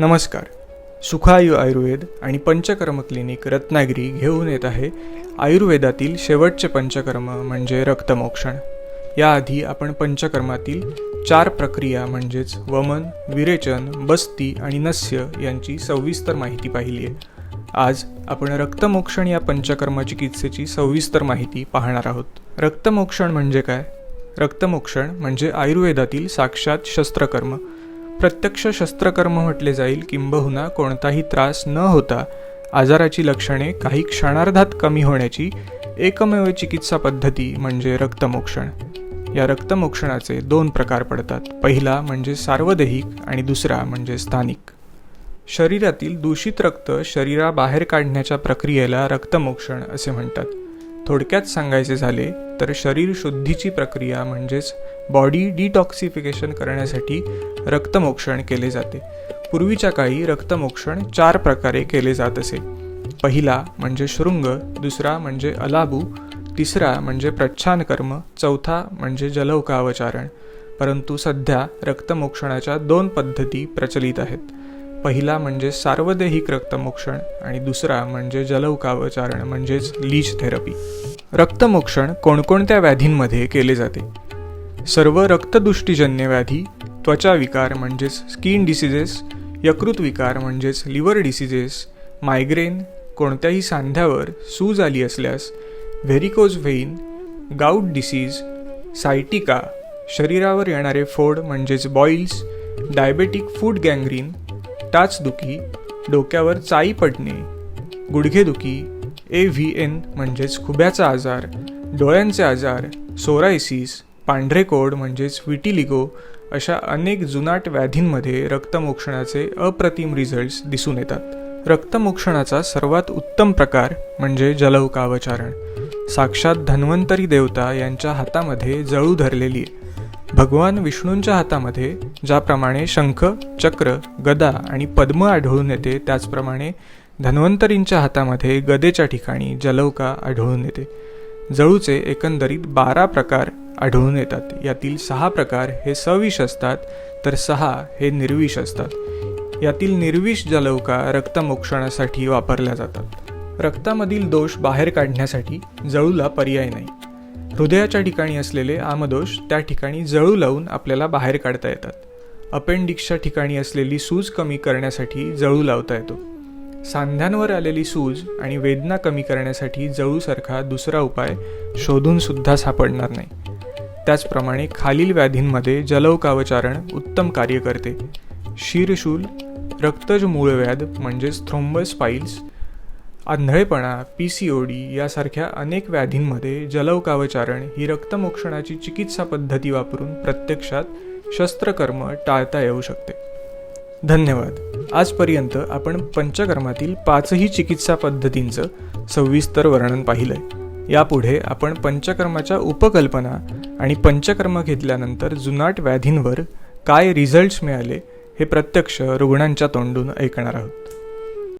नमस्कार. सुखायु आयुर्वेद आणि पंचकर्म क्लिनिक रत्नागिरी घेऊन येत आहे आयुर्वेदातील शेवटचे पंचकर्म म्हणजे रक्तमोक्षण. याआधी आपण पंचकर्मातील चार प्रक्रिया म्हणजेच वमन विरेचन बस्ती आणि नस्य यांची सविस्तर माहिती पाहिली आहे. आज आपण रक्तमोक्षण या पंचकर्म चिकित्सेची सविस्तर माहिती पाहणार आहोत. रक्तमोक्षण म्हणजे काय? रक्तमोक्षण म्हणजे आयुर्वेदातील साक्षात शस्त्रकर्म. प्रत्यक्ष शस्त्रकर्म म्हटले जाईल किंबहुना कोणताही त्रास न होता आजाराची लक्षणे काही क्षणार्धात कमी होण्याची एकमेव चिकित्सा पद्धती म्हणजे रक्तमोक्षण. या रक्तमोक्षणाचे दोन प्रकार पडतात. पहिला म्हणजे सार्वदेहिक आणि दुसरा म्हणजे स्थानिक. शरीरातील दूषित रक्त शरीराबाहेर काढण्याच्या प्रक्रियेला रक्तमोक्षण असे म्हणतात. थोडक्यात सांगायचे झाले तर शरीर शुद्धीची प्रक्रिया म्हणजेच बॉडी डिटॉक्सिफिकेशन करण्यासाठी रक्तमोक्षण केले जाते. पूर्वीच्या काळी रक्तमोक्षण चार प्रकारे केले जात असे. पहिला म्हणजे शृंग दुसरा म्हणजे अलाबू तिसरा म्हणजे प्रच्छान कर्म चौथा म्हणजे जलौकावचारण. परंतु सध्या रक्तमोक्षणाच्या दोन पद्धती प्रचलित आहेत. पहिला म्हणजे सार्वदेहिक रक्तमोक्षण आणि दुसरा म्हणजे जलौकावचारण म्हणजेच लीच थेरपी. रक्तमोक्षण कोणकोणत्या व्याधींमध्ये केले जाते? सर्व रक्तदुष्टीजन्य व्याधी त्वचा विकार म्हणजेच स्किन डिसिजेस यकृत विकार म्हणजेच लिव्हर डिसिजेस मायग्रेन कोणत्याही सांध्यावर सूज आली असल्यास varicose vein gout disease sciatica शरीरावर येणारे फोड म्हणजेच बॉईल्स डायबेटिक फूड गँग्रीन टाचदुखी डोक्यावर चाई पडणे. गुडघेदुखी ए व्ही एन म्हणजेच खुब्याचा आजार डोळ्यांचे आजार सोरायसिस पांढरे कोड म्हणजेच विटिलिगो अशा अनेक जुनाट व्याधींमध्ये रक्तमोक्षणाचे अप्रतिम रिझल्ट्स दिसून येतात. रक्तमोक्षणाचा सर्वात उत्तम प्रकार म्हणजे जलौकावचारण. साक्षात धन्वंतरी देवता यांच्या हातामध्ये जळू धरलेली आहे. भगवान विष्णूंच्या हातामध्ये ज्याप्रमाणे शंख चक्र गदा आणि पद्म आढळून येते त्याचप्रमाणे धन्वंतरींच्या हातामध्ये गदेच्या ठिकाणी जलौका आढळून येते. जळूचे एकंदरीत बारा प्रकार आढळून येतात. यातील सहा प्रकार हे सविष असतात तर सहा हे निर्विष असतात. यातील निर्विष जलौका रक्तमोक्षणासाठी वापरल्या जातात. रक्तामधील दोष बाहेर काढण्यासाठी जळूला पर्याय नाही. हृदयाच्या ठिकाणी असलेले आमदोष त्या ठिकाणी जळू लावून आपल्याला बाहेर काढता येतात. अपेंडिक्सच्या ठिकाणी असलेली सूज कमी करण्यासाठी जळू लावता येतो. सांध्यांवर आलेली सूज आणि वेदना कमी करण्यासाठी जळूसारखा दुसरा उपाय शोधून सुद्धा सापडणार नाही. त्याचप्रमाणे खालील व्याधींमध्ये जलौकावचारण उत्तम कार्य करते. शीरशूल रक्तज मूळव्याध म्हणजेच थ्रोम्बस पाईल्स आंधळेपणा पी सी ओ डी यासारख्या अनेक व्याधींमध्ये जलौकावचारण ही रक्तमोक्षणाची चिकित्सा पद्धती वापरून प्रत्यक्षात शस्त्रकर्म टाळता येऊ शकते. धन्यवाद. आजपर्यंत आपण पंचकर्मातील पाचही चिकित्सा पद्धतींचं सविस्तर वर्णन पाहिलंय. यापुढे आपण पंचकर्माच्या उपकल्पना आणि पंचकर्म घेतल्यानंतर जुनाट व्याधींवर काय रिझल्ट्स मिळाले हे प्रत्यक्ष रुग्णांच्या तोंडून ऐकणार आहोत.